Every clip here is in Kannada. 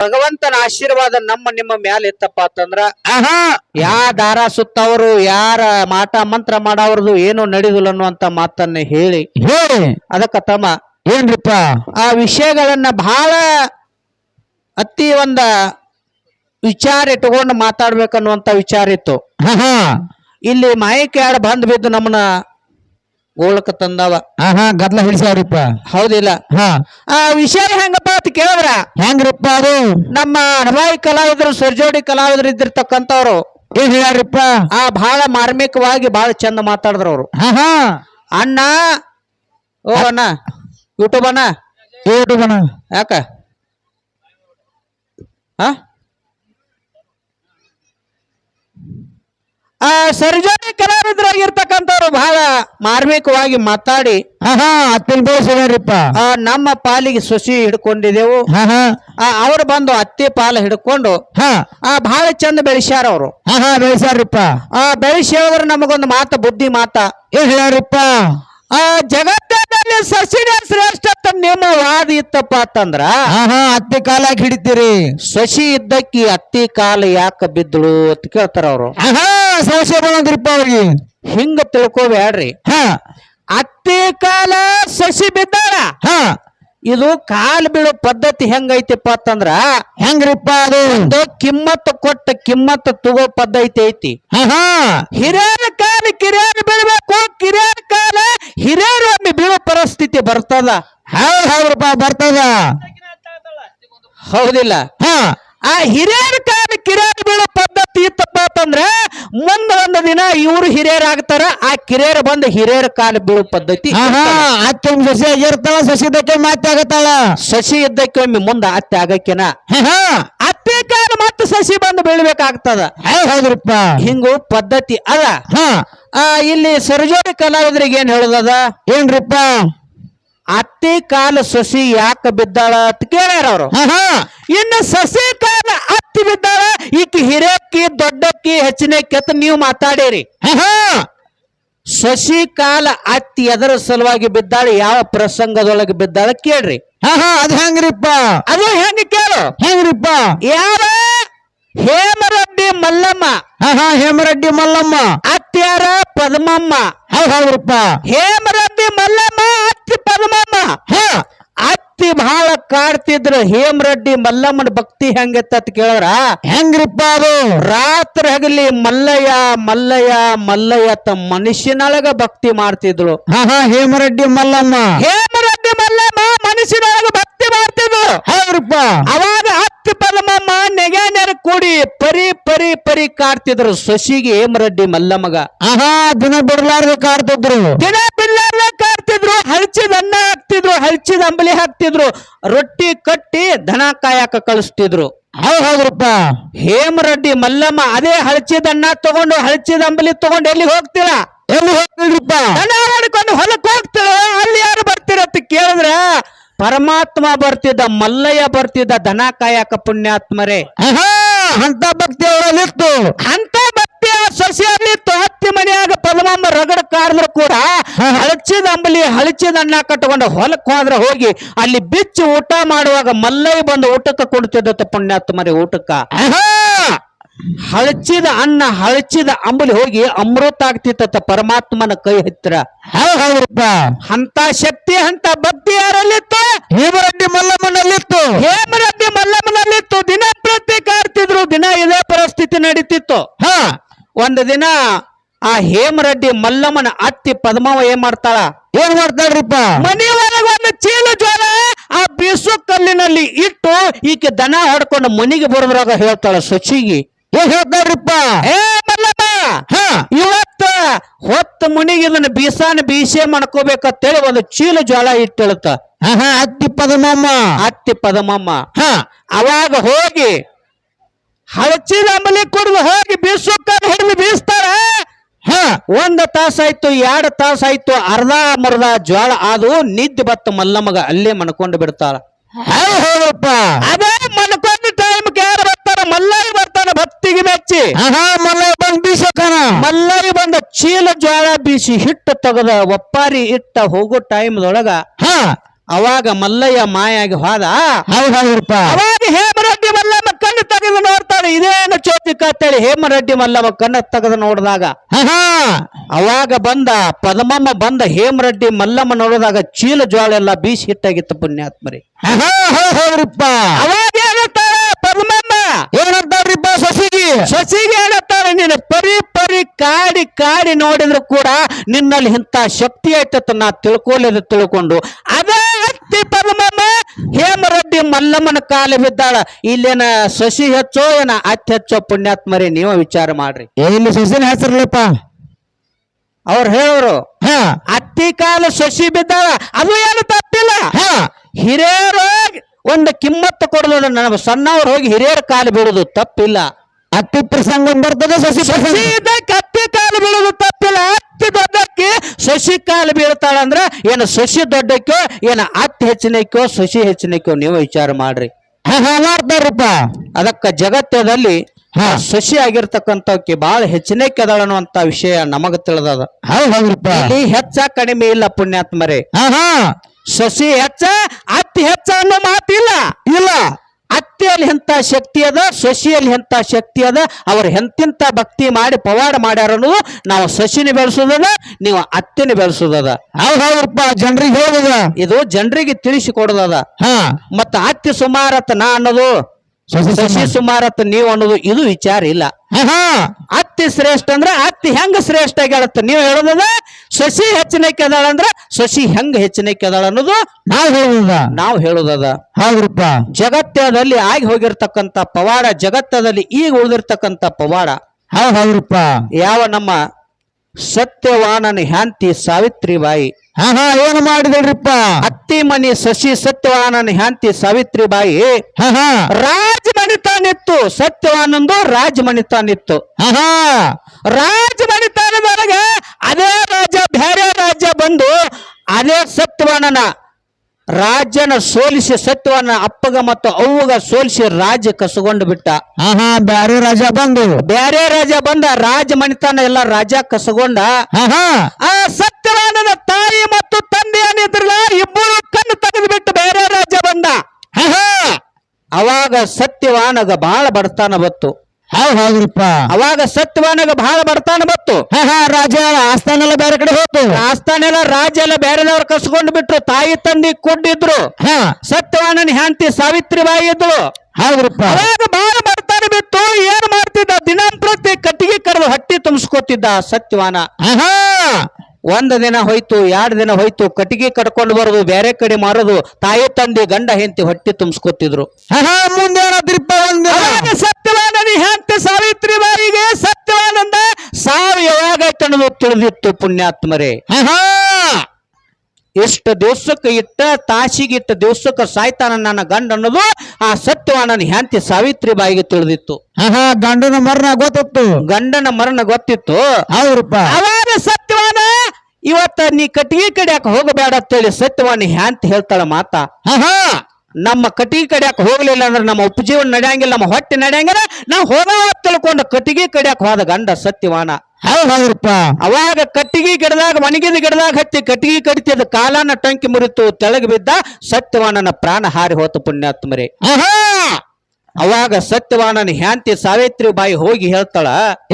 ಭಗವಂತನ ಆಶೀರ್ವಾದ ನಮ್ಮ ನಿಮ್ಮ ಮ್ಯಾಲ ಇತ್ತಪ್ಪ ಅಂತಂದ್ರ ಆಹಾ! ಯಾ ದಾರ ಸುತ್ತವರು ಯಾರ ಮಾಟ ಮಂತ್ರ ಮಾಡವ್ರದು ಏನು ನಡೆದಿಲ್ಲ ಅನ್ನುವಂತ ಮಾತನ್ನ ಹೇಳಿ. ಹೇಳಿ. ಅದಕ್ಕ ತಮ್ಮ ಏನ್ರಿಪ್ಪ? ಆ ವಿಷಯಗಳನ್ನ ಬಹಳ ಅತಿ ಒಂದ ವಿಚಾರ ಇಟ್ಕೊಂಡು ಮಾತಾಡ್ಬೇಕನ್ನುವಂತ ವಿಚಾರ ಇತ್ತು. ಇಲ್ಲಿ ಮಾಹಿತಿ ಯಾರು ಬಂದ್ ಬಿದ್ದು ನಮ್ಮನ್ನ ಗೋಳಕ ತಂದವ. ಗದ್ಲ ಹಿಡಿಸ್ಯಾವ್ರಿಪ್ಪ. ಹೌದಿಲ್ಲ. ಹಾ. ಆ ವಿಷಯ ಹೆಂಗಪ್ಪ ಅಂತ ಕೇಳಿದ್ರ? ಹೆಂಗ್ರಿಪ್ಪ ಅದು? ನಮ್ಮ ಅನುಭವಿ ಕಲಾವಿದರು ಸರ್ಜೋಡಿ ಕಲಾವಿದರು ಇದ್ದಿರ್ತಕ್ಕಂಥವ್ರು ಏನ್ ಹೇಳ್ಯಾರಿಪ್ಪ ಆ ಬಹಳ ಮಾರ್ಮಿಕವಾಗಿ ಬಹಳ ಚಂದ ಮಾತಾಡಿದ್ರು ಅವರು. ಅಣ್ಣ ಓ ಅಣ್ಣ ಯೂಟ್ಯೂಬ್ ಅಣ್ಣ. ಯೂಟ್ಯೂಬ್ ಯಾಕ? ಹಾ ಆ ಸರ್ಜೋಡಿ ಕಲಾವಿದರಾಗಿರ್ತಕ್ಕಂಥವ್ರು ಬಹಳ ಮಾರ್ಮಿಕವಾಗಿ ಮಾತಾಡಿ ಅತ್ತಿನ ನಮ್ಮ ಪಾಲಿಗೆ ಸೊಸಿ ಹಿಡ್ಕೊಂಡಿದೆವು ಅವ್ರು ಬಂದು ಅತ್ತೆ ಪಾಲ ಹಿಡ್ಕೊಂಡು ಹಾ. ಆ ಬಹಳ ಚಂದ ಬೆಳೆಸ್ಯಾರ ಅವರು. ಬೆಳೆಸ್ಯಾರಪ್ಪ. ಆ ಬೆಳೆಸಿ ಹೇಳಿದ್ರೆ ನಮಗೊಂದು ಮಾತ ಬುದ್ಧಿ ಮಾತಾ. ಏನ್ ಹೇಳ್ಯಾರಪ್ಪ? ಆ ಜಗತ್ತಿನಲ್ಲಿ ಸಸಿನ ಶ್ರೇಷ್ಠ ಅಂತ ನಿಮ್ಮ ಹಾ ಹಾ ಅಂತಂದ್ರ ಅತ್ತಿ ಕಾಲಾಗಿ ಹಿಡಿತೀರಿ. ಸಸಿ ಇದ್ದಕ್ಕಿ ಅತ್ತಿ ಕಾಲ ಯಾಕ ಬಿದ್ದಳು ಅಂತ ಕೇಳ್ತಾರ ಅವರು. ಆಹಾ ಸಂಶಯ ಬಂದ್ರಿಪ್ಪ ಅವ್ರಿಗೆ. ಹಿಂಗ ತಿಳ್ಕೊಬ್ಯಾಡ್ರಿ. ಹಾ. ಅತ್ತಿ ಕಾಲ ಸಸಿ ಬಿದ್ದಾಳ. ಹಾ. ಇದು ಕಾಲ್ ಬೀಳೋ ಪದ್ಧತಿ ಹೆಂಗೈತಿಪ್ಪ ಅಂತಂದ್ರ ಹೆಂಗ್ರಿಪ್ಪ ಅದು? ಒಂದು ಕಿಮ್ಮತ್ ಕೊಟ್ಟ ಕಿಮ್ಮತ್ ತಗೋ ಪದ್ಧತಿ ಐತಿ. ಹಾ ಹಿರಿಯರ ಕಾಲ ಕಿರಿಯರು ಬೀಳ್ಬೇಕು ಕಿರಿಯರ ಕಾಲ ಹಿರಿಯರು ಒಮ್ಮೆ ಬೀಳೋ ಪರಿಸ್ಥಿತಿ ಬರ್ತದ? ಹೌದ್ ಹೌದ್ರಪ್ಪ ಬರ್ತದ. ಹೌದಿಲ್ಲ? ಹಾ. ಆ ಹಿರಿಯರ ಕಾಲ ಕಿರಿಯರು ಬೀಳೋ ಪದ್ಧತಿ ಇತ್ತಪ್ಪ ಅಂತಂದ್ರೆ ಮುಂದ ಒಂದು ದಿನ ಇವ್ರು ಹಿರಿಯರಾಗ್ತಾರ ಆ ಕಿರಿಯರು ಬಂದು ಹಿರಿಯರ ಕಾಲ ಬೀಳೋ ಪದ್ಧತಿ ಅತ್ತೆ ಸಸಿ ಆಗಿರ್ತಾಳ ಸಸಿದಕ್ಕೆ ಮಾತೆ ಆಗತ್ತಾಳ? ಸಸಿ ಇದ್ದಕ್ಕೆ ಮುಂದ ಅತ್ತೆ ಆಗಕ್ಕೆನ? ಅತ್ತೆ ಕಾಲ ಮತ್ತೆ ಸಸಿ ಬಂದು ಬೀಳ್ಬೇಕಾಗ್ತದ. ಹೌದ್ ಹೌದ್ರಪ್ಪ. ಹಿಂಗು ಪದ್ಧತಿ ಅದ. ಹಾ. ಆ ಇಲ್ಲಿ ಸರ್ಜೋಡಿ ಕಲಾವಿದ್ರಿಗೆ ಏನ್ ಹೇಳುದದ? ಏನ್ರಿಪ್ಪ? ಅತ್ತಿ ಕಾಲ ಸಸಿ ಯಾಕ ಬಿದ್ದಾಳ ಅಂತ ಕೇಳ್ಯಾರ ಅವ್ರು. ಇನ್ನು ಸಸಿ ಕಾಲ ಅತ್ತಿ ಬಿದ್ದಾಳ ಈಕಿ ಹಿರೇಕ್ಕಿ ದೊಡ್ಡಕ್ಕಿ ಹೆಚ್ಚಿನ ಅಂತ ನೀವು ಮಾತಾಡಿರಿ. ಸಸಿ ಕಾಲ ಅತ್ತಿ ಎದರ ಸಲುವಾಗಿ ಬಿದ್ದಾಳ ಯಾವ ಪ್ರಸಂಗದೊಳಗೆ ಬಿದ್ದಾಳ ಕೇಳ್ರಿ. ಆಹಾ ಅದ್ ಹೆಂಗ್ರಿಪ್ಪ? ಅದು ಹೆಂಗ ಕೇಳು. ಹೆಂಗ್ರಿಪ್ಪ? ಯಾರ ಹೇಮರೆಡ್ಡಿ ಮಲ್ಲಮ್ಮ. ಹಾ ಹೇಮರೆಡ್ಡಿ ಮಲ್ಲಮ್ಮ. ಅತ್ಯಾರ ಪದ್ಮಮ್ಮ. ಹೌದ್ ಹೌದ್ರಪ್ಪ ಹೇಮರೆಡ್ಡಿ ಮಲ್ಲಮ್ಮ ಅತ್ತಿ ಪದ್ಮಮ್ಮ. ಹಾ. ಅತ್ತಿ ಬಹಳ ಕಾಡ್ತಿದ್ರು ಹೇಮರೆಡ್ಡಿ ಮಲ್ಲಮ್ಮನ ಭಕ್ತಿ ಹೆಂಗತ್ತ ಕೇಳರ? ಕೇಳಿದ್ರ ಹೆಂಗ್ರಿಪ್ಪ ಅದು? ರಾತ್ರಿ ಹಗಲಿ ಮಲ್ಲಯ್ಯ ಮಲ್ಲಯ್ಯ ಮಲ್ಲಯ್ಯ ತ ಮನುಷ್ಯನೊಳಗ ಭಕ್ತಿ ಮಾಡ್ತಿದ್ರು. ಹಾ ಹೇಮರೆಡ್ಡಿ ಮಲ್ಲಮ್ಮ. ಹೇಮರೆಡ್ಡಿ ಮಲ್ಲಮ್ಮ ಮನುಷ್ಯನೊಳಗ ಭಕ್ತಿ ಮಾಡ್ತಿದ್ರು. ಹೌದ್ರಪ್ಪ ಅವಾಗ ಪದ್ಮಮ್ಮ ನೆರ ಕೂಡಿ ಪರಿ ಪರಿ ಪರಿ ಕಾಡ್ತಿದ್ರು ಸೊಸಿಗೆ ಹೇಮರೆಡ್ಡಿ ಮಲ್ಲಮ್ಮಗ. ಆಹಾ ದಿನ ಬಿಡ್ಲಾರ್ದು ಕಾಡ್ತಿದ್ರು. ದಿನ ಬಿಲ್ಲಾರ್ಲೆ ಕಾಡ್ತಿದ್ರು ಹಳಚಿದ ಅನ್ನ ಹಾಕ್ತಿದ್ರು ಹಳಚಿದ ಅಂಬಲಿ ಹಾಕ್ತಿದ್ರು ರೊಟ್ಟಿ ಕಟ್ಟಿ ದನ ಕಾಯಕ ಕಳಿಸ್ತಿದ್ರು. ಹೌದ್ ಹೌದ್ರಪ್ಪ. ಹೇಮರೆಡ್ಡಿ ಮಲ್ಲಮ್ಮ ಅದೇ ಹಳಚಿದ ಅನ್ನ ತಗೊಂಡು ಹಳಚಿದ ಅಂಬಲಿ ತಗೊಂಡು ಎಲ್ಲಿ ಹೋಗ್ತೀರಾ ಎಲ್ಲಿ ಹೋಗ್ತಿದ್ರಪ್ಪ? ದನ ಹೊಡ್ಕೊಂಡು ಹೊಲಕ್ಕೆ ಹೋಗ್ತೀರ ಅಲ್ಲಿ ಯಾರು ಬರ್ತೀರ ಅಂತ ಕೇಳಿದ್ರ ಪರಮಾತ್ಮ ಬರ್ತಿದ್ದ ಮಲ್ಲಯ್ಯ ಬರ್ತಿದ್ದ ದನ ಕಾಯಕ ಪುಣ್ಯಾತ್ಮರೇ. ಅಂತ ಭಕ್ತಿ ಅವರಲ್ಲಿತ್ತು ಅಂತ ಭಕ್ತಿಯ ಸೊಸೆಯಲ್ಲಿತ್ತು ಹತ್ತಿ ಮನೆಯಾಗ ಪದಮಾಂಬ ರಗಡ ಕಾಡಿದ್ರು ಕೂಡ ಹಳಚಿದ ಅಂಬಲಿ ಹಳಚಿದ ಅನ್ನ ಕಟ್ಟಕೊಂಡು ಹೊಲಕ್ಕೆ ಹೋದ್ರೆ ಹೋಗಿ ಅಲ್ಲಿ ಬಿಚ್ಚಿ ಊಟ ಮಾಡುವಾಗ ಮಲ್ಲಯ್ಯ ಬಂದು ಊಟಕ್ಕೆ ಕೊಡ್ತಿದ್ದ ಪುಣ್ಯಾತ್ಮರಿ ಊಟಕ್ಕ. ಹಳಚಿದ ಅನ್ನ ಹಳಚಿದ ಅಂಬಲಿ ಹೋಗಿ ಅಮೃತ ಆಗ್ತಿತ್ತ ಪರಮಾತ್ಮನ ಕೈ ಹತ್ತಿರ. ಹೌದ್ ಹೌದ್ರಪ್ಪ. ಅಂತ ಶಕ್ತಿ ಅಂತ ಭಕ್ತಿ ಯಾರಲ್ಲಿತ್ತು? ಹೇಮರೆಡ್ಡಿ ಮಲ್ಲಮ್ಮನಲ್ಲಿತ್ತು. ಹೇಮರೆಡ್ಡಿ ಮಲ್ಲಮ್ಮನಲ್ಲಿತ್ತು. ದಿನ ಪ್ರತಿ ಕಾಡ್ತಿದ್ರು ದಿನ ಇದೇ ಪರಿಸ್ಥಿತಿ ನಡೀತಿತ್ತು. ಹಾ. ಒಂದು ದಿನ ಆ ಹೇಮರೆಡ್ಡಿ ಮಲ್ಲಮ್ಮನ ಅತ್ತಿ ಪದ್ಮವ ಏನ್ ಮಾಡ್ತಾಳ? ಏನ್ ಮಾಡ್ತಾಳ್ರಿಪ್ಪ? ಮನೆ ಒಳಗೆ ಒಂದು ಚೀಲ ಜ್ವರ ಆ ಬೀಸು ಕಲ್ಲಿನಲ್ಲಿ ಇಟ್ಟು ಈಕೆ ದನ ಹೊಡ್ಕೊಂಡು ಮನೆಗೆ ಬರೋದ್ರಾಗ ಹೇಳ್ತಾಳ ಸೊಚಿಗಿ ಏನ್ ಏ ಹಾ. ಇವತ್ತ ಹೊತ್ತ ಮುನಿಗೆ ಇದನ್ನ ಬೀಸಾನ ಬೀಸೆ ಮಾಡ್ಕೋಬೇಕಂತೇಳಿ ಒಂದು ಚೀಲ ಜ್ವಾಳ ಇಟ್ಟಿಳುತ್ತ. ಅತ್ತಿ ಪದಮಮ್ಮ ಅತ್ತಿ ಪದಮಮ್ಮ ಹಾ. ಅವಾಗ ಹೋಗಿ ಹಳಚೀಲ ಅಂಬಲಿ ಕುಡಿದು ಹೋಗಿ ಬೀಸೋಕ ಹಿಡಿದು ಬೀಸ್ತಾರ. ಹಾ. ಒಂದ್ ತಾಸಾಯ್ತು ಎರಡು ತಾಸಾಯ್ತು ಅರ್ಧ ಮರದ ಜ್ವಾಳ ಅದು ನಿದ್ದೆ ಬತ್ತ ಮಲ್ಲಮ್ಮಗ ಅಲ್ಲೇ ಮನ್ಕೊಂಡು ಬಿಡ್ತಾರ ಹೌದ್ ಹೌದಪ್ಪ. ಅದೇ ಬಂದ್ ಬೀಸಕನ ಮಲ್ಲಯ್ಯ ಬಂದ ಚೀಲ ಜ್ವಾಳ ಬೀಸಿ ಹಿಟ್ಟು ತೆಗೆದ ಒಪ್ಪಾರಿ ಇಟ್ಟ ಹೋಗೋ ಟೈಮ್ದೊಳಗ ಹಾ. ಅವಾಗ ಮಲ್ಲಯ್ಯ ಮಾಯಾಗಿ ಹೋದ. ಹೌದ್ ಹೌದ್ರಪ್ಪ. ಅವಾಗ ಹೇಮರೆಡ್ಡಿ ಮಲ್ಲಮ್ಮ ಕಣ್ಣು ತೆಗೆದು ನೋಡ್ತಾಳೆ. ಇದೇನು ಚೋತಿಕ ಅಂತೇಳಿ ಹೇಮರೆಡ್ಡಿ ಮಲ್ಲಮ್ಮ ಕಣ್ಣು ತೆಗೆದು ನೋಡಿದಾಗ ಅವಾಗ ಬಂದ ಪದ್ಮಮ್ಮ ಬಂದ ಹೇಮರೆಡ್ಡಿ ಮಲ್ಲಮ್ಮ ನೋಡಿದಾಗ ಚೀಲ ಜೋಳ ಎಲ್ಲ ಬೀಸಿ ಹಿಟ್ಟಾಗಿತ್ತು ಪುಣ್ಯಾತ್ಮರಿ. ಹೌದ್ರಪ್ಪ. ಅವಾಗ ಸೊಸಿಗಿ ಏನಂತಾಳೆ ನೀನು. ಪರಿ ಪರಿ ಕಾಡಿ ಕಾಡಿ ನೋಡಿದ್ರು ಕೂಡ ನಿನ್ನಲ್ಲಿ ಇಂಥ ಶಕ್ತಿ ಐತತ್ತ ನಾ ತಿಳ್ಕೊಲಿದ ತಿಳ್ಕೊಂಡು. ಅದೇ ಅತ್ತಿ ಪರಮಮ್ಮ ಹೇಮರೆಡ್ಡಿ ಮಲ್ಲಮ್ಮನ ಕಾಲ ಬಿದ್ದಾಳ. ಇಲ್ಲೇನ ಸಸಿ ಹೆಚ್ಚೋ ಏನ ಅತ್ತಿ ಹೆಚ್ಚೋ ಪುಣ್ಯಾತ್ಮರಿ ನೀವು ವಿಚಾರ ಮಾಡ್ರಿ. ಏನು ಸಸಿನ ಹೆಸರ್ಲಪ್ಪ ಅವ್ರು ಹೇಳೋರು ಹಾ. ಅತ್ತಿ ಕಾಲ ಸಸಿ ಬಿದ್ದಾಳ. ಅದು ಏನು ತಪ್ಪಿಲ್ಲ. ಹಾ. ಹಿರಿಯರು ಒಂದು ಕಿಮ್ಮತ್ತು ಕೊಡಲು ನನ್ನ ಸಣ್ಣವ್ರು ಹೋಗಿ ಹಿರಿಯರ ಕಾಲು ಬಿಡುದು ತಪ್ಪಿಲ್ಲ. ಅತ್ತಿ ಪ್ರಸಂಗ ಬರ್ತದೆ ಸೊಸಿ ಸಸಿ ಇದ್ದಕ್ಕೆ ಅತ್ತಿ ಕಾಲು ಬೀಳುದು ತಪ್ಪಿಲ್ಲ. ಅತ್ತಿ ದೊಡ್ಡಕ್ಕೆ ಸಸಿ ಕಾಲು ಬೀಳ್ತಾಳ ಅಂದ್ರೆ ಏನು ಸಸಿ ದೊಡ್ಡಕ್ಕೋ ಏನು ಅತ್ತಿ ಹೆಚ್ಚಿನಕ್ಕೋ ಸಸಿ ಹೆಚ್ಚಿನಕ್ಕೋ ನೀವು ವಿಚಾರ ಮಾಡ್ರಿ. ಮಾಡ್ತಾರ್ರಿಪ್ಪ. ಅದಕ್ಕ ಜಗತ್ತದಲ್ಲಿ ಹಾ. ಸಸಿ ಆಗಿರ್ತಕ್ಕಂಥವಕ್ಕೆ ಬಹಳ ಹೆಚ್ಚಿನಕ್ಕೆ ಅದಾಳ ಅನ್ನುವಂತ ವಿಷಯ ನಮಗ ತಿಳಿದದ. ಇಲ್ಲಿ ಹೆಚ್ಚ ಕಡಿಮೆ ಇಲ್ಲ ಪುಣ್ಯಾತ್ಮರೇ. ಹಾ ಹಾ. ಸಸಿ ಹೆಚ್ಚ ಅತ್ತಿ ಹೆಚ್ಚ ಅನ್ನೋ ಮಾತಿಲ್ಲ. ಇಲ್ಲ. ಅತ್ತಿಯಲ್ಲಿ ಎಂತ ಶಕ್ತಿ ಅದ ಸಸಿಯಲ್ಲಿ ಎಂಥ ಶಕ್ತಿ ಅದ ಅವ್ರ ಎಂತಿಂತ ಭಕ್ತಿ ಮಾಡಿ ಪವಾಡ ಮಾಡ್ಯಾರ ಅನ್ನೋದು ನಾವು ಸಸಿನ ಬೆಳೆಸೋದದ ನೀವು ಅತ್ತೆನ ಬೆಳೆಸೋದದ. ಹೌದ್ ಹೌದ್ರಪ್ಪ ಜನರಿಗೆ ಹೇಳುದ ಇದು ಜನರಿಗೆ ತಿಳಿಸಿ ಕೊಡೋದದ ಹಾ. ಮತ್ತ ಅತ್ತಿ ಸುಮಾರತ್ತ ನಾ ಅನ್ನೋದು ಸೊಸಿ ಸಸಿ ಸುಮಾರತ್ ನೀವು ಅನ್ನೋದು ಇದು ವಿಚಾರ ಇಲ್ಲ. ಅತ್ತಿ ಶ್ರೇಷ್ಠ ಅಂದ್ರ ಅತ್ತಿ ಹೆಂಗ ಶ್ರೇಷ್ಠ ಆಗ್ಯಾಳತ್ತ ನೀವು ಹೇಳೋದ ಸಸಿ ಹೆಚ್ಚಿನಕ್ಕೆ ಅದಾಳ ಅಂದ್ರ ಸಸಿ ಹೆಂಗ ಹೆಚ್ಚಿನಕ್ಕೆ ಅದಾಳ ಅನ್ನೋದು ನಾವ್ ಹೇಳೋದ ನಾವು ಹೇಳೋದದ. ಹೌದ್ರಪ್ಪ. ಜಗತ್ತದಲ್ಲಿ ಆಗಿ ಹೋಗಿರ್ತಕ್ಕಂತ ಪವಾಡ ಜಗತ್ತದಲ್ಲಿ ಈಗ ಉಳಿದಿರ್ತಕ್ಕಂತ ಪವಾಡ. ಹೌದ್ ಹೌದ್ರಪ್ಪ. ಯಾವ ನಮ್ಮ ಸತ್ಯವಾನನ ಹ್ಯಾಂತಿ ಸಾವಿತ್ರಿಬಾಯಿ. ಹಾ ಹಾ ಏನು ಮಾಡಿದಳ್ರಿಪ್ಪ ಅತ್ತಿ ಮನಿ ಶಶಿ ಸತ್ಯವಾನನ ಹ್ಯಾಂತಿ ಸಾವಿತ್ರಿಬಾಯಿ ಬಾಯಿ ಹಾ ರಾಜಮಣಿತಾನಿತ್ತು ಸತ್ಯವಾನಂದು ರಾಜಮಣಿತಾನಿತ್ತು. ಹಾ ರಾಜಮಣಿತಾನದೊಳಗೆ ಅದೇ ರಾಜ ಬೇರೆ ರಾಜ್ಯ ಬಂದು ಅದೇ ಸತ್ಯವಾನನ ರಾಜನ ಸೋಲಿಸಿ ಸತ್ಯವನ್ನ ಅಪ್ಪಗ ಮತ್ತು ಅವ್ವಗ ಸೋಲಿಸಿ ರಾಜ್ಯ ಕಸಗೊಂಡು ಬಿಟ್ಟ. ಹಾ ಹಾ ಬ್ಯಾರೆ ರಾಜ ಬಂದು. ಬ್ಯಾರೆ ರಾಜ ಬಂದ ರಾಜ ಮಣಿತಾನ ಎಲ್ಲ ರಾಜ ಕಸಗೊಂಡ. ಹಾ ಹಾ ಆ ಸತ್ಯವಾನನ ತಾಯಿ ಮತ್ತು ತಂದೆ ಏನಿದ್ರಲ್ಲ ಇಬ್ಬರು ಕಣ್ಣು ತೆಗೆದು ಬಿಟ್ಟು ಬೇರೆ ರಾಜ್ಯ ಬಂದ. ಅವಾಗ ಸತ್ಯವಾನಗ ಬಹಳ ಬಡತಾನ ಬತ್ತು ಹೌದ್ ಹೌದ್ರಪ್ಪ. ಅವಾಗ ಸತ್ಯವಾನಗ ಬಹಳ ಬಡತಾನ ಬತ್ತು ರಾಜ ಆಸ್ಥಾನೆಲ್ಲ ಬೇರೆ ಕಡೆ ಹೋತು. ಆಸ್ಥಾನೆಲ್ಲ ರಾಜ ಎಲ್ಲ ಬೇರೆದವ್ರು ಕಸ್ಕೊಂಡು ಬಿಟ್ರು. ತಾಯಿ ತಂದೆ ಕೊಡ್ಡಿದ್ರು ಹಾ. ಸತ್ಯವಾನನ ಹ್ಯಾಂತಿ ಸಾವಿತ್ರಿಬಾಯಿ ಇದ್ರು ಹೌದ್ರಪ್ಪ. ಅವಾಗ ಬಹಳ ಬಡತಾನ ಬಿತ್ತು. ಏನ್ ಮಾಡ್ತಿದ್ದ? ದಿನಂಪ್ರತಿ ಕಟ್ಟಿಗೆ ಕರೆದು ಹಟ್ಟಿ ತುಂಬಿಸ್ಕೊತಿದ್ದ ಸತ್ಯವಾನ. ಒಂದ್ ದಿನ ಹೋಯ್ತು ಎರಡು ದಿನ ಹೋಯ್ತು ಕಟ್ಟಿಗೆ ಕಟ್ಕೊಂಡು ಬರೋದು ಬೇರೆ ಕಡೆ ಮಾರೋದು ತಾಯಿ ತಂದೆ ಗಂಡ ಹೆಂಡತಿ ಹೊಟ್ಟಿ ತುಂಬಿಸ್ಕೊತಿದ್ರು. ಸತ್ಯವಾನನಿ ಹೆಂಡತಿ ಸಾವಿತ್ರಿ ಬಾಯಿಗೆ ಸತ್ಯವಾನಂದ ಸಾವು ಯಾವಾಗ ಅನ್ನೋದು ತಿಳಿದಿತ್ತು ಪುಣ್ಯಾತ್ಮರೇ. ಎಷ್ಟು ದಿವಸಕ್ಕೆ ಇಟ್ಟ ತಾಸಿಗೆ ಇಟ್ಟ ದಿವಸಕ್ಕೆ ಸಾಯ್ತಾನ ನನ್ನ ಗಂಡ ಅನ್ನೋದು ಆ ಸತ್ಯವಾನನ ಹೆಂಡತಿ ಸಾವಿತ್ರಿ ಬಾಯಿಗೆ ತಿಳಿದಿತ್ತು. ಗಂಡನ ಮರಣ ಗೊತ್ತಿತ್ತು. ಗಂಡನ ಮರಣ ಗೊತ್ತಿತ್ತು. ಅವ್ರಪ್ಪ ಅವಾಗ ಇವತ್ತ ನೀ ಕಟ್ಟಿಗೆ ಕಡಿಯಾಕ ಹೋಗಬೇಡ ಅಂತೇಳಿ ಸತ್ಯವಾಣಿ ಹ್ಯಾಂತ ಹೇಳ್ತಾಳ ಮಾತಾ. ಹಾ ನಮ್ಮ ಕಟ್ಟಿಗೆ ಕಡಿಯಾಕ ಹೋಗ್ಲಿಲ್ಲ ಅಂದ್ರೆ ನಮ್ಮ ಉಪಜೀವನ ನಡೆಯಂಗಿಲ್ಲ ನಮ್ಮ ಹೊಟ್ಟೆ ನಡೆಯಂಗಿಲ್ಲ. ನಾವು ಹೋದ ತಿಳ್ಕೊಂಡು ಕಟ್ಟಿಗೆ ಕಡಿಯಾಕ ಹೋದ ಗಂಡ ಸತ್ಯವಾನ ಹೌದಪ್ಪ ಅವಾಗ ಕಟ್ಟಿಗೆ ಗಿಡದಾಗ ಒಣಗಿದ ಗಿಡದಾಗ ಹತ್ತಿ ಕಟ್ಟಿಗೆ ಕಡಿತಿದ ಕಾಲನ ಟಂಕಿ ಮುರಿತು ತೆಳಗ ಬಿದ್ದ ಸತ್ಯವಾನನ ಪ್ರಾಣ ಹಾರಿ ಹೋತ ಪುಣ್ಯಾತ್ಮರಿ. ಅವಾಗ ಸತ್ಯವಾನನ ಹ್ಯಾಂತಿ ಸಾವಿತ್ರಿ ಬಾಯಿ ಹೋಗಿ ಹೇಳ್ತಾಳ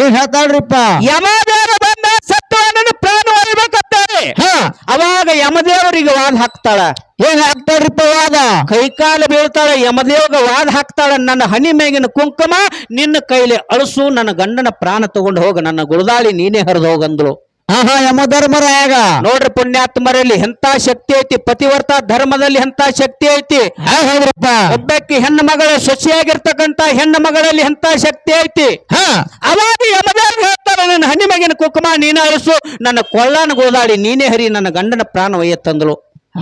ಏನ್ ಹೇಳ್ತಾಳ್ರಿಪ್ಪ? ಬಂದ ಸತ್ಯವಾನನ ಪ್ರಾಣ ಒಯ್ಬೇಕಂತಾರೆ ಹಾ. ಅವಾಗ ಯಮದೇವರಿಗೆ ವಾದ ಹಾಕ್ತಾಳ. ಏನ್ ಹಾಕ್ತಾಳ್ರಿಪ್ಪ ವಾದ? ಕೈಕಾಲ ಬೀಳ್ತಾಳ ಯಮದೇವಗ ವಾದ ಹಾಕ್ತಾಳ ನನ್ನ ಹನಿ ಮೇಗಿನ ಕುಂಕುಮ ನಿನ್ನ ಕೈಲಿ ಅಳಸು ನನ್ನ ಗಂಡನ ಪ್ರಾಣ ತಗೊಂಡು ಹೋಗ ನನ್ನ ಗುಳದಾಳಿ ನೀನೇ ಹರಿದು ಹೋಗಂದ್ರು ಆಹಾ ಹಾ ಯಮ ಧರ್ಮರಾಯಾಗ ನೋಡ್ರಿ ಪುಣ್ಯಾತ್ಮರಲ್ಲಿ ಎಂತ ಶಕ್ತಿ ಐತಿ ಪತಿವರ್ತ ಧರ್ಮದಲ್ಲಿ ಎಂತ ಶಕ್ತಿ ಐತಿ. ಹೌದ್ರಪ್ಪ. ಒಬ್ಬಾಕಿ ಹೆಣ್ಣು ಮಗಳ ಸೊಸಿಯಾಗಿರ್ತಕ್ಕಂತ ಹೆಣ್ಣು ಮಗಳಲ್ಲಿ ಎಂತ ಶಕ್ತಿ ಐತಿ. ಹಾ. ಅವಾಗ ಹೇಳ್ತಾರ ನನ್ನ ಹನಿ ಮಗಿನ ಕುಂಕುಮ ನೀನ ಅರಸು. ನನ್ನ ಕೊಳ್ಳಾನ ಗೋದಾಡಿ ನೀನೇ ಹರಿ ನನ್ನ ಗಂಡನ ಪ್ರಾಣ ಒಯ್ಯ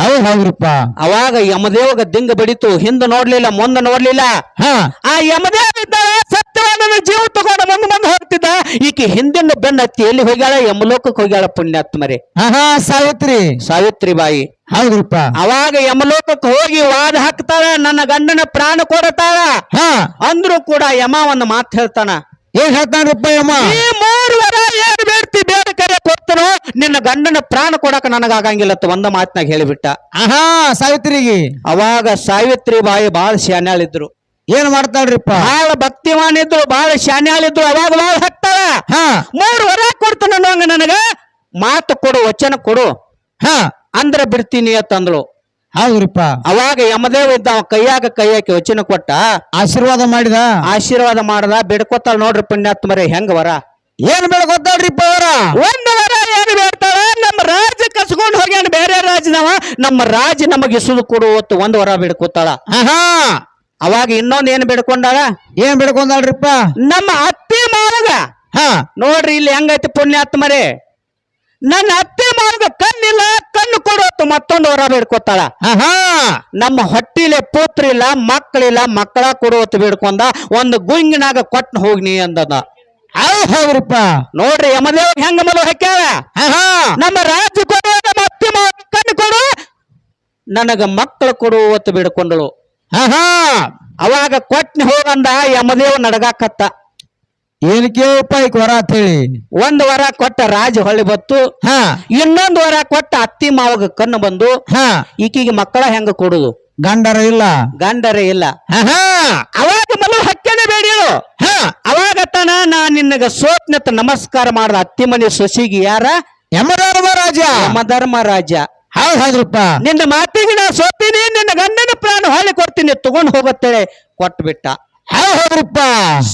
ಹೌದ್ ಹೌದ್ರಪ್ಪ. ಅವಾಗ ಯಮದೇವಗ ದಿಂಗ ಬಡಿತು. ಹಿಂದೆ ನೋಡ್ಲಿಲ್ಲ ಮುಂದೆ ನೋಡ್ಲಿಲ್ಲ. ಹಾ. ಆ ಯಮದೇವ ಸತ್ಯವನ್ನ ಜೀವ ತಗೊಂಡು ಮುಂದೆ ಮುಂದೆ ಹೋಗ್ತಿದ್ದ. ಈಕೆ ಹಿಂದಿನ ಬೆನ್ನ ಹತ್ತಿ ಎಲ್ಲಿ ಹೋಗ್ಯಾಳ ಯಮಲೋಕಕ್ಕೆ ಹೋಗ್ಯಾಳ ಪುಣ್ಯಾತ್ಮರೇ. ಹಾ ಹಾ ಸಾವಿತ್ರಿ. ಸಾವಿತ್ರಿ ಬಾಯಿ. ಹೌದ್ರಪ್ಪ. ಅವಾಗ ಯಮಲೋಕಕ್ಕೆ ಹೋಗಿ ವಾದ ಹಾಕ್ತಾಳ ನನ್ನ ಗಂಡನ ಪ್ರಾಣ ಕೊಡತಾಳ. ಹಾ. ಅಂದ್ರೂ ಕೂಡ ಯಮ ಒಂದು ಮಾತು ಹೇಳ್ತಾನ. ಏನ್ ರೂಪಾಯಿ ಅಮ್ಮ ಈ ಮೂರು ವರ ಏನ್ ಬೇಡ್ತಿ ಬೇಡ ಕರೆ ಕೊಡ್ತನೋ ನಿನ್ನ ಗಂಡನ ಪ್ರಾಣ ಕೊಡಕ ನನಗಾಗಂಗಿಲ್ಲ ಅಂತ ಒಂದ ಮಾತಿನಾಗ ಹೇಳಿಬಿಟ್ಟ. ಆಹಾ ಸಾವಿತ್ರಿಗೆ. ಅವಾಗ ಸಾವಿತ್ರಿ ಬಾಯಿ ಬಾಳ ಶಾನ್ಯಾಳಿದ್ರು ಏನ್ ಮಾಡ್ತಾಳ್ರಿಪ್ಪ ಬಹಳ ಭಕ್ತಿವಾನ್ ಇದ್ರು ಬಹಳ ಶಾನ್ಯಾಳಿದ್ರು ಅವಾಗ ಬಾಳ ಹಾಕ್ತಾಳ ಹಾ. ಮೂರು ವರ ಕೊಡ್ತಾನ ನನಗ ಮಾತು ಕೊಡು ವಚನ ಕೊಡು. ಹಾ. ಅಂದ್ರ ಬಿಡ್ತೀನಿ ಅಂತಂದ್ಳು. ಹೌದ್ರಿಪ್ಪ. ಅವಾಗ ಯಮದೇವ ಇದ್ದ ಅವ ಕೈಯಾಗ ಕೈಯಾಕಿ ವಚನ ಕೊಟ್ಟ ಆಶೀರ್ವಾದ ಮಾಡಿದ? ಆಶೀರ್ವಾದ ಮಾಡದ ಬಿಡ್ಕೊತಾಳ ನೋಡ್ರಿ ಪುಣ್ಯಾತ್ಮರೇ ಹೆಂಗ ವರ? ಏನ್ ಬೆಳಗೊತ್ತಾಳ್ರಿಪ್ಪ ಅವರ? ಒಂದು ವರ ಏನು ಬೇಡ್ತಾಳ? ನಮ್ಮ ರಾಜ ಕಸ್ಕೊಂಡು ಹೋಗ್ಯಾನ ಬೇರೆ ರಾಜನವ ನಮ್ಮ ರಾಜ ನಮಗೆ ಇಸುದು ಕೊಡು ಹೊತ್ತು ಒಂದು ವರ ಬಿಡ್ಕೊತಾಳ. ಆಹಾ. ಅವಾಗ ಇನ್ನೊಂದ್ ಏನ್ ಬಿಡ್ಕೊಂಡಾಳ? ಏನ್ ಬಿಡ್ಕೊಂಡಾಳ್ರಿಪ್ಪ? ನಮ್ಮ ಅತ್ತಿ ಮಾವಗ ಹಾ. ನೋಡ್ರಿ ಇಲ್ಲಿ ಹೆಂಗೈತಿ ಪುಣ್ಯಾತ್ಮರೇ ನನ್ನ ಅತ್ತೆ ಮಾವಗ ಕಣ್ಣಿಲ್ಲ ಕಣ್ಣು ಕೊಡೋತು ಮತ್ತೊಂದು ವರ ಬಿಡ್ಕೊತಾಳ. ನಮ್ಮ ಹೊಟ್ಟಿಲೆ ಪುತ್ರ ಇಲ್ಲ ಮಕ್ಕಳಿಲ್ಲ ಮಕ್ಕಳ ಕೊಡು ಬೇಡ್ಕೊಂಡ ಒಂದು ಗುಂಗಿನಾಗ ಕೊಟ್ಟು ಹೋಗ್ನಿ ಅಂದದ. ಹೌದ್ ಹೌದ್ರಿಪ್ಪ. ನೋಡ್ರಿ ಯಮದೇವ್ ಹೆಂಗ ಮಲು ಹಾಕ್ಯಾವ ನಮ್ಮ ರಾಜ ಕೊಡುವ ನಮ್ಮ ಅತ್ತೆ ಮಾವ ಕಣ್ಣು ಕೊಡು ನನಗ ಮಕ್ಕಳು ಕೊಡು ಬೇಡ್ಕೊಂಡಳು. ಬಿಡ್ಕೊಂಡಳು ಅವಾಗ ಕೊಟ್ನಿ ಹೋಗಂದ ಯಮದೇವ್ ನಡಗಾಕತ್ತ. ಏನ್ ಕೇಳಪ್ಪ ವರ ಅಂತ ಹೇಳಿ? ಒಂದ್ ವರ ಕೊಟ್ಟ ರಾಜ ಹೊಳ್ಳಿ ಬತ್ತು ಹಾ. ಇನ್ನೊಂದು ವರ ಕೊಟ್ಟ ಅತ್ತಿ ಮಾವಗ ಕಣ್ಣು ಬಂದು ಹಾ. ಈಕಿಗೆ ಮಕ್ಕಳ ಹೆಂಗ ಕೊಡುದು? ಗಂಡರ ಇಲ್ಲ. ಗಂಡರ ಇಲ್ಲ. ಅವಾಗ ಮಲು ಹಕ್ಕೇನೆ ಬೇಡ ಹಾ. ಅವಾಗ ತನ ನಾ ನಿನ್ನಗ ಸೋತ್ನತ್ತ ನಮಸ್ಕಾರ ಮಾಡ್ದ ಅತ್ತಿ ಮನೆ ಸೊಸಿಗೆ ಯಾರ? ಯಮಧರ್ಮ ರಾಜ. ಯಮಧರ್ಮ ಹೌದ್ ಹೌದ್ರಿಪ್ಪ. ನಿನ್ನ ಮಾತಿಗೆ ನಾ ಸೋತೀನಿ ನಿನ್ನ ಗಂಡನ ಪ್ರಾಣ ಹೊಳ್ಳಿ ಕೊಡ್ತೀನಿ ತಗೊಂಡು ಹೋಗುತ್ತೇಳೆ ಕೊಟ್ಬಿಟ್ಟ. ಹೌದ್ರಿಪ್ಪ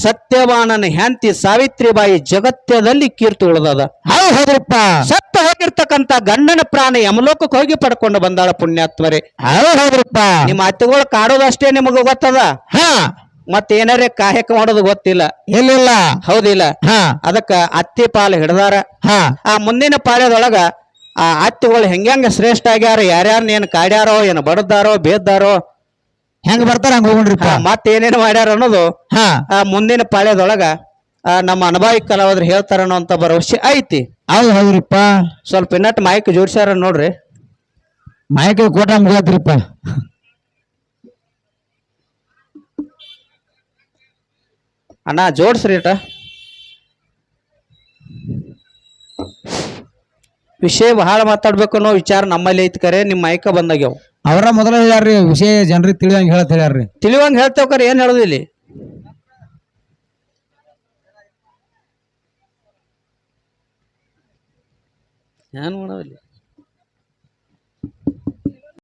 ಸತ್ಯವಾನನ ಹೆಂಡತಿ ಸಾವಿತ್ರಿಬಾಯಿ ಜಗತ್ತದಲ್ಲಿ ಕೀರ್ತಿ ಉಳಿದದ. ಹೌದ್ರಪ್ಪ ಹೌದ್ರಿಪ್ಪ ಸತ್ತ ಹೋಗಿರ್ತಕ್ಕಂತ ಗಂಡನ ಪ್ರಾಣ ಯಮಲೋಕಕ್ಕೆ ಹೋಗಿ ಪಡ್ಕೊಂಡು ಬಂದಾಳ ಪುಣ್ಯಾತ್ಮರಿ. ಹೌದ್ರಪ್ಪ ಹೌದ್ರಿಪ್ಪ ನಿಮ್ಮ ಅತ್ತಿಗಳು ಕಾಡೋದಷ್ಟೇ ನಿಮಗೆ ಗೊತ್ತದ? ಹಾ. ಮತ್ತೇನಾರೇ ಕಾಯಕ ಮಾಡೋದು ಗೊತ್ತಿಲ್ಲ. ಇಲ್ಲಿಲ್ಲ. ಹೌದಿಲ್ಲ. ಹ. ಅದಕ್ಕ ಅತ್ತಿ ಪಾಲು ಹಿಡ್ದಾರ. ಹ. ಆ ಮುಂದಿನ ಪಾಳ್ಯದೊಳಗ ಆ ಅತ್ತಿಗಳು ಹೆಂಗ್ಯಾಂಗ ಶ್ರೇಷ್ಠ ಆಗ್ಯಾರ ಯಾರ್ಯಾರನ್ನ ಏನ್ ಕಾಡ್ಯಾರೋ ಏನ್ ಬಡದಾರೋ ಬೇದ್ದಾರೋ ಹೆಂಗ್ ಬರ್ತಾರ ಹಂಗ ಹೋಗ್ರಿ ಮತ್ತೇನೇನು ಮಾಡ್ಯಾರ ಅನ್ನೋದು ಹಾ. ಆ ಮುಂದಿನ ಪಾಳ್ಯದೊಳಗ ನಮ್ಮ ಅನುಭವಿ ಕಲಾವಿದ್ರು ಹೇಳ್ತಾರ ಅನ್ನೋ ಭರವಸೆ ಐತಿ. ಹೌದು ಹೌದ್ರಿಪ್ಪ. ಸ್ವಲ್ಪ ಇನ್ನಟ್ ಮೈಕ್ ಜೋಡಿಸ್ಯಾರ ನೋಡ್ರಿ. ಮಾಯಕ ಕೋಟ ಮುಗತ್ರಿಪ್ಪ ಅಣ್ಣ ಜೋಡ್ಸ್ರಿ ಇಟ ವಿಷಯ ಬಹಳ ಮಾತಾಡ್ಬೇಕು ಅನ್ನೋ ವಿಚಾರ ನಮ್ಮಲ್ಲಿ ಐತಿ ಕರೆ ನಿಮ್ಮ ಮೈಕ ಬಂದಾಗ್ಯಾವ. ಅವರ ಮೊದಲ ಹೇಳ್ಯಾರ್ರಿ, ವಿಷಯ ಜನರಿಗೆ ತಿಳಿಯಂಗ್ ಹೇಳತ್ ಹೇಳ್ಯಾರ್ರಿ. ತಿಳಿವಂಗ ಹೇಳ್ತೇವ್ ಕರೆ, ಏನ್ ಹೇಳುದು ಇಲ್ಲಿ? ಏನ್ ಮಾಡೋದಿಲ್ಲ